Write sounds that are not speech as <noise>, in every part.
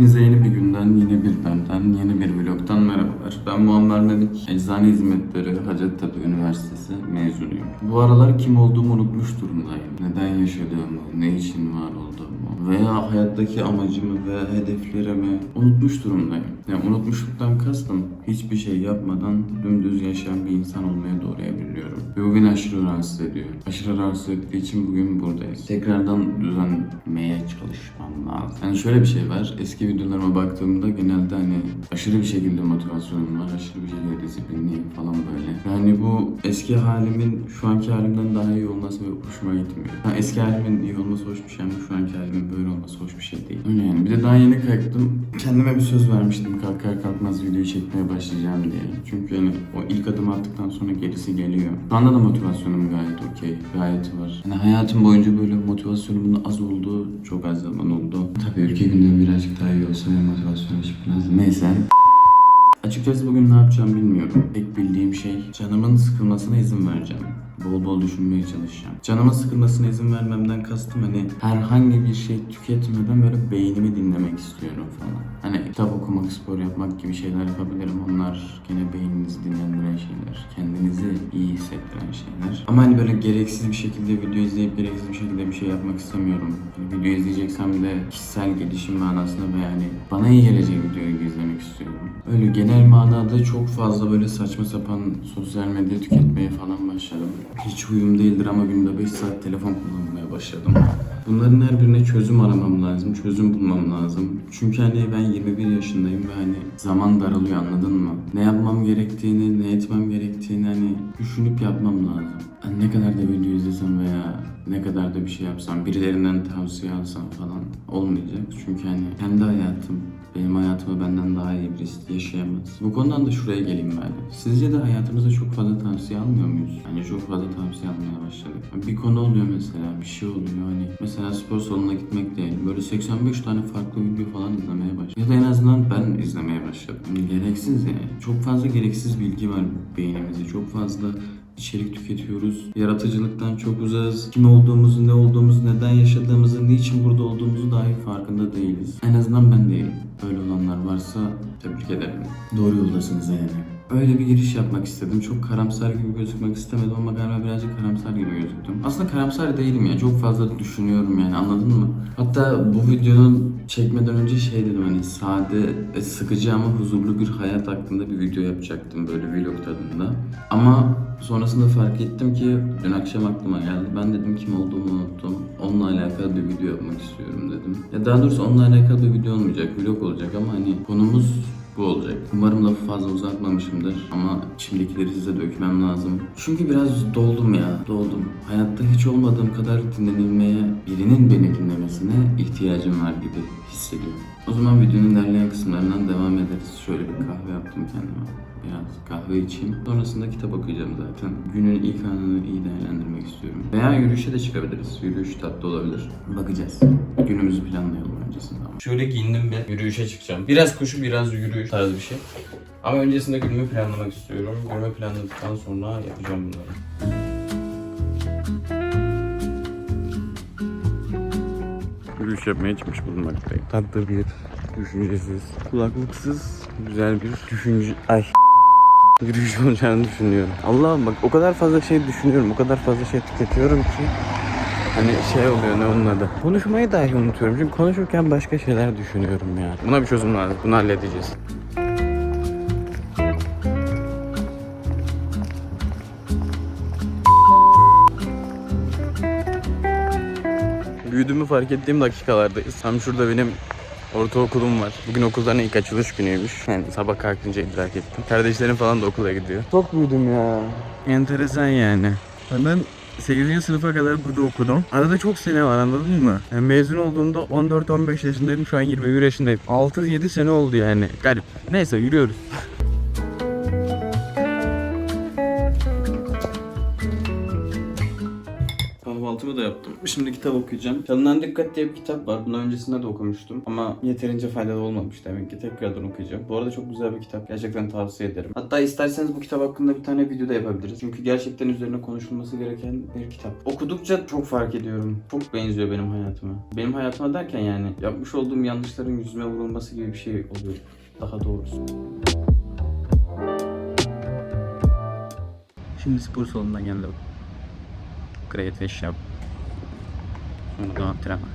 Hepinize yeni bir günden, yeni bir benden, yeni bir vlogtan merhabalar. Ben Muammer Melik, Eczane Hizmetleri Hacettepe Üniversitesi mezunuyum. Bu aralar kim olduğumu unutmuş durumdayım. Neden yaşadığımı, ne için var olduğumu veya hayattaki amacımı ve hedeflerimi unutmuş durumdayım. Yani unutmuşluktan kastım hiçbir şey yapmadan dümdüz yaşayan bir insan olmaya doğru evriliyorum. Ve bu beni aşırı rahatsız ediyor. Aşırı rahatsız ettiği için bugün buradayız. Tekrardan düzenlemeye çalışmam lazım. Yani şöyle bir şey var. Eski videolarıma baktığımda genelde hani aşırı bir şekilde motivasyonum var. Aşırı bir şekilde disiplinliyim falan böyle. Yani bu eski halimin şu anki halimden daha iyi olması hoşuma gitmiyor. Ha, eski halimin iyi olması hoş bir şey ama şu anki halimin böyle olması hoş bir şey değil. Öyle yani. Bir de daha yeni kalktım. Kendime bir söz vermiştim kalkar kalkmaz videoyu çekmeye başlayacağım diye. Çünkü hani o ilk adımı attıktan sonra gerisi geliyor. Şu anda da motivasyonum gayet okey. Gayet var. Yani hayatım boyunca böyle motivasyonumun az olduğu çok az zaman oldu. Tabii ülke gündemi birazcık daha iyi olsa benim motivasyonum çıkmaz. Neyse. Açıkçası bugün ne yapacağım bilmiyorum. Tek bildiğim şey canımın sıkılmasına izin vereceğim. Bol bol düşünmeye çalışacağım. Canımın sıkılmasına izin vermemden kastım hani herhangi bir şey tüketmeden böyle beynimi dinlemek istiyorum falan. Hani kitap okumak, spor yapmak gibi şeyler yapabilirim. Onlar gene beyninizi dinlendiren şeyler. Kendinizi iyi hissettiren şeyler. Ama hani böyle gereksiz bir şekilde video izleyip gereksiz bir şekilde bir şey yapmak istemiyorum. Hani video izleyeceksem de kişisel gelişim manasında ve yani bana iyi gelecek videoyu izlemek istiyorum. Öyle genel manada çok fazla böyle saçma sapan sosyal medya tüketmeye falan başladım. Hiç huyum değildir ama günde 5 saat telefon kullanmaya başladım. Bunların her birine çözüm aramam lazım, çözüm bulmam lazım. Çünkü hani ben 21 yaşındayım ve hani zaman daralıyor anladın mı? Ne yapmam gerektiğini, ne etmem gerektiğini hani düşünüp yapmam lazım. Hani ne kadar da video izlesem veya ne kadar da bir şey yapsam, birilerinden tavsiye alsam falan olmayacak. Çünkü hani kendi hayatım, benim hayatımı benden daha iyi birisi yaşayamaz. Bu konudan da şuraya geleyim ben. Sizce de hayatımızda çok fazla tavsiye almıyor muyuz? Hani çok fazla tavsiye almaya başladık. Bir konu oluyor mesela, bir şey oluyor hani. Mesela spor salonuna gitmek değil. Böyle 85 tane farklı video falan izlemeye başladım. Ya da en azından ben izlemeye başladım. Gereksiz yani. Çok fazla gereksiz bilgi var beynimizde. Çok fazla içerik tüketiyoruz. Yaratıcılıktan çok uzağız. Kim olduğumuzu, ne olduğumuzu, neden yaşadığımızı, niçin burada olduğumuzu dahi farkında değiliz. En azından ben değilim. Öyle olanlar varsa tebrik ederim. Doğru yoldasınız yani. Öyle bir giriş yapmak istedim. Çok karamsar gibi gözükmek istemedim ama galiba birazcık karamsar gibi gözüktüm. Aslında karamsar değilim ya. Çok fazla düşünüyorum yani anladın mı? Hatta bu videonun çekmeden önce şey dedim hani sade, e, sıkıcı ama huzurlu bir hayat hakkında bir video yapacaktım böyle vlog tadında. Ama sonrasında fark ettim ki dün akşam aklıma geldi. Ben dedim kim olduğumu unuttum. Onunla alakalı bir video yapmak istiyorum dedim. Ya daha doğrusu onunla alakalı bir video olmayacak, vlog olacak ama hani konumuz bu olacak. Umarım lafı fazla uzatmamışımdır ama içimdekileri size dökmem lazım. Çünkü biraz doldum ya, doldum. Hayatta hiç olmadığım kadar dinlenilmeye, birinin beni dinlemesine ihtiyacım var gibi hissediyorum. O zaman videonun ilerleyen kısımlarından devam ederiz. Şöyle bir kahve yaptım kendime. Biraz kahve içeyim. Sonrasında kitap okuyacağım zaten. Günün ilk anını iyi değerlendirmek istiyorum. Veya yürüyüşe de çıkabiliriz. Yürüyüş tatlı olabilir. Bakacağız. Günümüzü planlayalım öncesinde. Şöyle giyindim bir yürüyüşe çıkacağım. Biraz koşu biraz yürüyüş tarzı bir şey. Ama öncesinde günümü planlamak istiyorum. Günümü planladıktan sonra yapacağım bunları. Yürüyüş yapmaya çıkmış bulunmaktayım. Tatlı bir, düşüncesiz, kulaklıksız, güzel bir düşünce... Ay <laughs> yürüyüş olacağını düşünüyorum. Allah'ım bak o kadar fazla şey düşünüyorum, o kadar fazla şey tüketiyorum ki hani şey oluyor ne onun adı. Konuşmayı dahi unutuyorum çünkü konuşurken başka şeyler düşünüyorum ya. Buna bir çözüm lazım, bunu halledeceğiz. Büyüdüğümü fark ettiğim dakikalardayız. Tam şurada benim ortaokulum var. Bugün okulların ilk açılış günüymüş. Yani sabah kalkınca idrak ettim. Kardeşlerim falan da okula gidiyor. Çok büyüdüm ya. Enteresan yani. Ben 8. sınıfa kadar burada okudum. Arada çok sene var anladın mı? Yani mezun olduğumda 14-15 yaşındaydım. Şu an 21 yaşındayım. 6-7 sene oldu yani. Garip. Neyse yürüyoruz. Kahvaltımı da yaptım. Şimdi kitap okuyacağım. Çalınan Dikkat diye bir kitap var. Bundan öncesinde de okumuştum. Ama yeterince faydalı olmamış demek ki. Tekrardan okuyacağım. Bu arada çok güzel bir kitap. Gerçekten tavsiye ederim. Hatta isterseniz bu kitap hakkında bir tane video da yapabiliriz. Çünkü gerçekten üzerine konuşulması gereken bir kitap. Okudukça çok fark ediyorum. Çok benziyor benim hayatıma. Benim hayatıma derken yani yapmış olduğum yanlışların yüzüme vurulması gibi bir şey oluyor. Daha doğrusu. Şimdi spor salonundan geldim. Great ve Shop. Sonra da antrenman.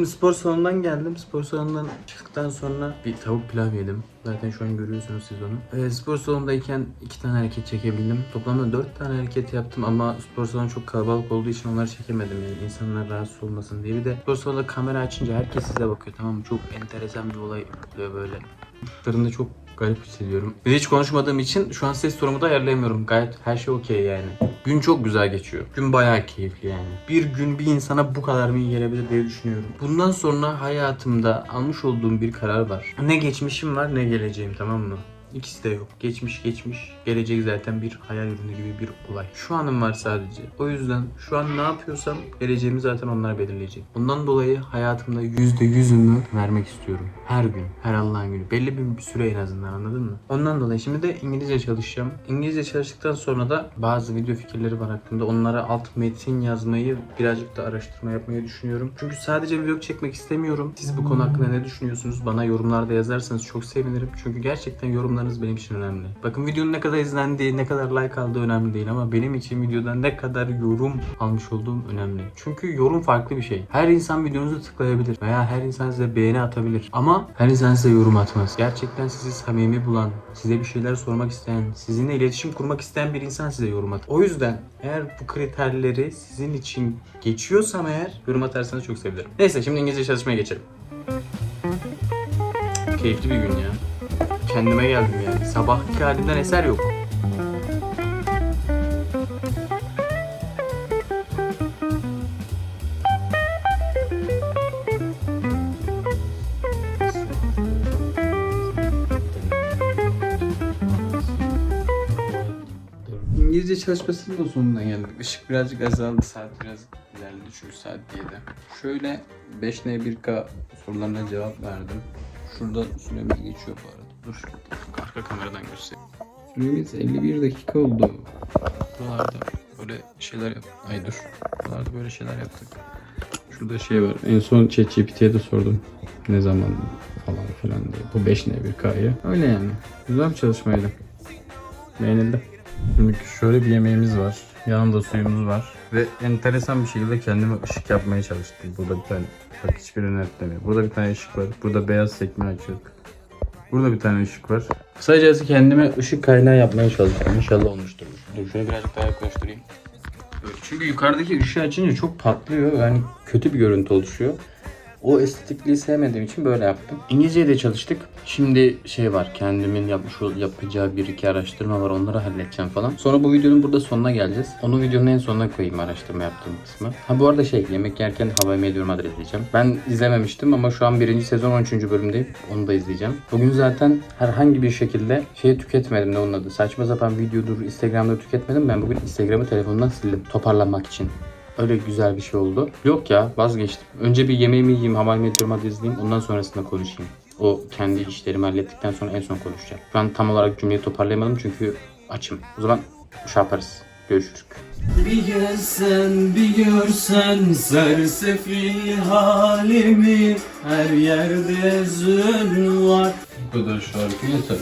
Şimdi spor salonundan geldim. Spor salonundan çıktıktan sonra bir tavuk pilav yedim. Zaten şu an görüyorsunuz siz onu. Ee, spor salonundayken iki tane hareket çekebildim. Toplamda dört tane hareket yaptım ama spor salonu çok kalabalık olduğu için onları çekemedim yani. insanlar rahatsız olmasın diye. Bir de spor salonunda kamera açınca herkes size bakıyor tamam mı? Çok enteresan bir olay oluyor böyle. Şutlarında çok garip hissediyorum. De hiç konuşmadığım için şu an ses tonumu da ayarlayamıyorum. Gayet her şey okey yani. Gün çok güzel geçiyor. Gün bayağı keyifli yani. Bir gün bir insana bu kadar mı iyi gelebilir diye düşünüyorum. Bundan sonra hayatımda almış olduğum bir karar var. Ne geçmişim var ne geleceğim tamam mı? İkisi de yok. Geçmiş geçmiş. Gelecek zaten bir hayal ürünü gibi bir olay. Şu anım var sadece. O yüzden şu an ne yapıyorsam geleceğimi zaten onlar belirleyecek. Bundan dolayı hayatımda yüzde yüzümü vermek istiyorum. Her gün. Her Allah'ın günü. Belli bir, süre en azından anladın mı? Ondan dolayı şimdi de İngilizce çalışacağım. İngilizce çalıştıktan sonra da bazı video fikirleri var hakkında. Onlara alt metin yazmayı birazcık da araştırma yapmayı düşünüyorum. Çünkü sadece vlog çekmek istemiyorum. Siz bu konu hakkında ne düşünüyorsunuz? Bana yorumlarda yazarsanız çok sevinirim. Çünkü gerçekten yorumlarınız benim için önemli. Bakın videonun ne kadar izlendiği, ne kadar like aldığı önemli değil ama benim için videodan ne kadar yorum almış olduğum önemli. Çünkü yorum farklı bir şey. Her insan videonuzu tıklayabilir veya her insan size beğeni atabilir. Ama her insan size yorum atmaz. Gerçekten sizi samimi bulan, size bir şeyler sormak isteyen, sizinle iletişim kurmak isteyen bir insan size yorum atar. O yüzden eğer bu kriterleri sizin için geçiyorsam eğer yorum atarsanız çok sevinirim. Neyse şimdi İngilizce çalışmaya geçelim. Keyifli bir gün ya. Kendime geldim yani. Sabahki halimden eser yok. İngilizce çalışmasının da sonuna geldik. Işık birazcık azaldı. Saat biraz ilerledi. Çünkü saat 7. Şöyle 5N1K sorularına cevap verdim. Şurada süremiz geçiyor bu arada. Dur. Arka kameradan göstereyim. Süremiz 51 dakika oldu. Buralarda böyle şeyler yaptık. Ay dur. Buralarda böyle şeyler yaptık. Şurada şey var. En son ChatGPT'ye de sordum. Ne zaman falan filan diye. Bu 5N1K'yı. Öyle yani. Güzel bir çalışmaydı. Beğenildi. Şimdi şöyle bir yemeğimiz var. Yanında suyumuz var. Ve enteresan bir şekilde kendime ışık yapmaya çalıştım. Burada bir tane, bak hiçbiri netlemiyor. Burada bir tane ışık var. Burada beyaz sekme açık. Burada bir tane ışık var. Kısacası kendime ışık kaynağı yapmaya çalıştım. İnşallah olmuştur. Dur şunu birazcık daha yaklaştırayım. Çünkü yukarıdaki ışığı açınca çok patlıyor. Yani kötü bir görüntü oluşuyor. O estetikliği sevmediğim için böyle yaptım. İngilizce'ye de çalıştık. Şimdi şey var kendimin yapmış ol- yapacağı bir iki araştırma var onları halledeceğim falan. Sonra bu videonun burada sonuna geleceğiz. Onu videonun en sonuna koyayım araştırma yaptığım kısmı. Ha bu arada şey yemek yerken Hava Medyum adres izleyeceğim. Ben izlememiştim ama şu an birinci sezon 13. bölümdeyim. Onu da izleyeceğim. Bugün zaten herhangi bir şekilde şey tüketmedim ne onun adı. Saçma sapan videodur Instagram'da tüketmedim. Ben bugün Instagram'ı telefondan sildim. Toparlanmak için. Öyle güzel bir şey oldu. Yok ya vazgeçtim. Önce bir yemeğimi yiyeyim, Medyum hadi izleyeyim. Ondan sonrasında konuşayım. O kendi işlerimi hallettikten sonra en son konuşacağım. Şu an tam olarak cümleyi toparlayamadım çünkü açım. O zaman şey yaparız. Görüşürüz. Bir gelsen bir görsen sersefil halimi Her yerde zulüm var Bu kadar şarkı yeter.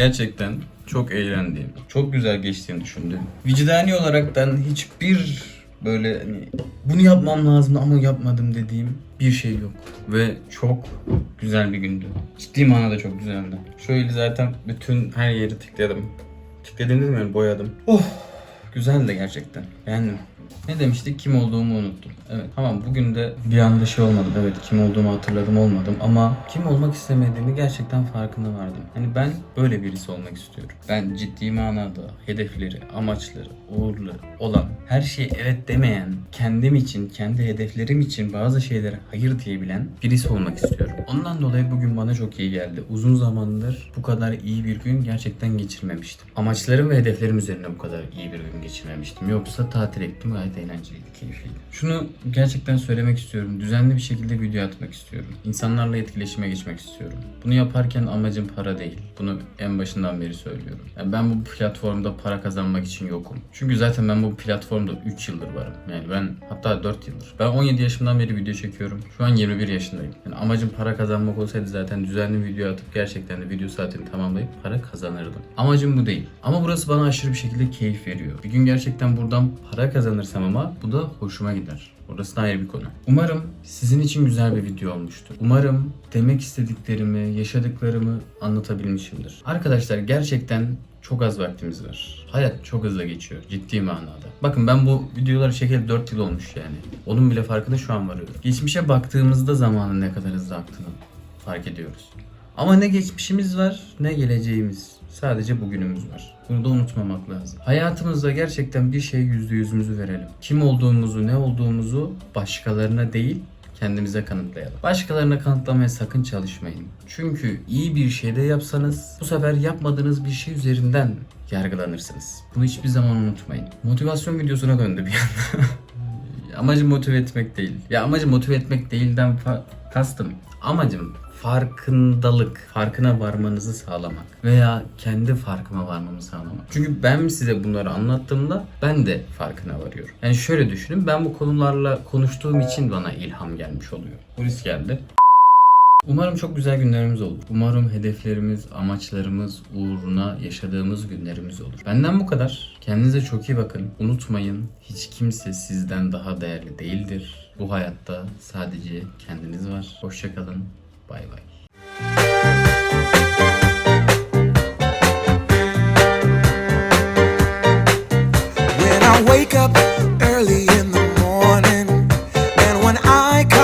Gerçekten çok eğlendiğim, çok güzel geçtiğini düşündüğüm. Vicdani olaraktan hiçbir böyle hani bunu yapmam lazım ama yapmadım dediğim bir şey yok. Ve çok güzel bir gündü. Ciddi manada çok güzeldi. Şöyle zaten bütün her yeri tıkladım. Değil mi? Yani boyadım. Oh! Güzel de gerçekten. Yani ne demiştik? Kim olduğumu unuttum. Evet. Tamam bugün de bir anda şey olmadım. Evet kim olduğumu hatırladım olmadım ama kim olmak istemediğimi gerçekten farkına vardım. Hani ben böyle birisi olmak istiyorum. Ben ciddi manada hedefleri, amaçları, uğurları olan, her şeye evet demeyen, kendim için, kendi hedeflerim için bazı şeylere hayır diyebilen birisi olmak istiyorum. Ondan dolayı bugün bana çok iyi geldi. Uzun zamandır bu kadar iyi bir gün gerçekten geçirmemiştim. Amaçlarım ve hedeflerim üzerine bu kadar iyi bir gün geçirmemiştim. Yoksa tatil ettim gayet eğlenceliydi, keyifliydi. Şunu gerçekten söylemek istiyorum. Düzenli bir şekilde video atmak istiyorum. İnsanlarla etkileşime geçmek istiyorum. Bunu yaparken amacım para değil. Bunu en başından beri söylüyorum. Yani ben bu platformda para kazanmak için yokum. Çünkü zaten ben bu platformda 3 yıldır varım. Yani ben hatta 4 yıldır. Ben 17 yaşımdan beri video çekiyorum. Şu an 21 yaşındayım. Yani amacım para kazanmak olsaydı zaten düzenli video atıp gerçekten de video saatini tamamlayıp para kazanırdım. Amacım bu değil. Ama burası bana aşırı bir şekilde keyif veriyor. Bir gün gerçekten buradan para kazanırsam ama bu da hoşuma gider. Orası ayrı bir konu. Umarım sizin için güzel bir video olmuştur. Umarım demek istediklerimi, yaşadıklarımı anlatabilmişimdir. Arkadaşlar gerçekten çok az vaktimiz var. Hayat çok hızlı geçiyor ciddi manada. Bakın ben bu videoları çekeli 4 yıl olmuş yani. Onun bile farkında şu an varıyorum. Geçmişe baktığımızda zamanın ne kadar hızlı aktığını fark ediyoruz. Ama ne geçmişimiz var ne geleceğimiz. Sadece bugünümüz var. Bunu da unutmamak lazım. Hayatımızda gerçekten bir şey yüzde yüzümüzü verelim. Kim olduğumuzu, ne olduğumuzu başkalarına değil, kendimize kanıtlayalım. Başkalarına kanıtlamaya sakın çalışmayın. Çünkü iyi bir şey de yapsanız bu sefer yapmadığınız bir şey üzerinden yargılanırsınız. Bunu hiçbir zaman unutmayın. Motivasyon videosuna döndü bir anda. <laughs> amacım motive etmek değil. Ya amacım motive etmek değilden kastım. Amacım farkındalık, farkına varmanızı sağlamak veya kendi farkıma varmamı sağlamak. Çünkü ben size bunları anlattığımda ben de farkına varıyorum. Yani şöyle düşünün ben bu konularla konuştuğum için bana ilham gelmiş oluyor. Polis geldi. Umarım çok güzel günlerimiz olur. Umarım hedeflerimiz, amaçlarımız uğruna yaşadığımız günlerimiz olur. Benden bu kadar. Kendinize çok iyi bakın. Unutmayın hiç kimse sizden daha değerli değildir. Bu hayatta sadece kendiniz var. Hoşçakalın. Bay bay. When I wake up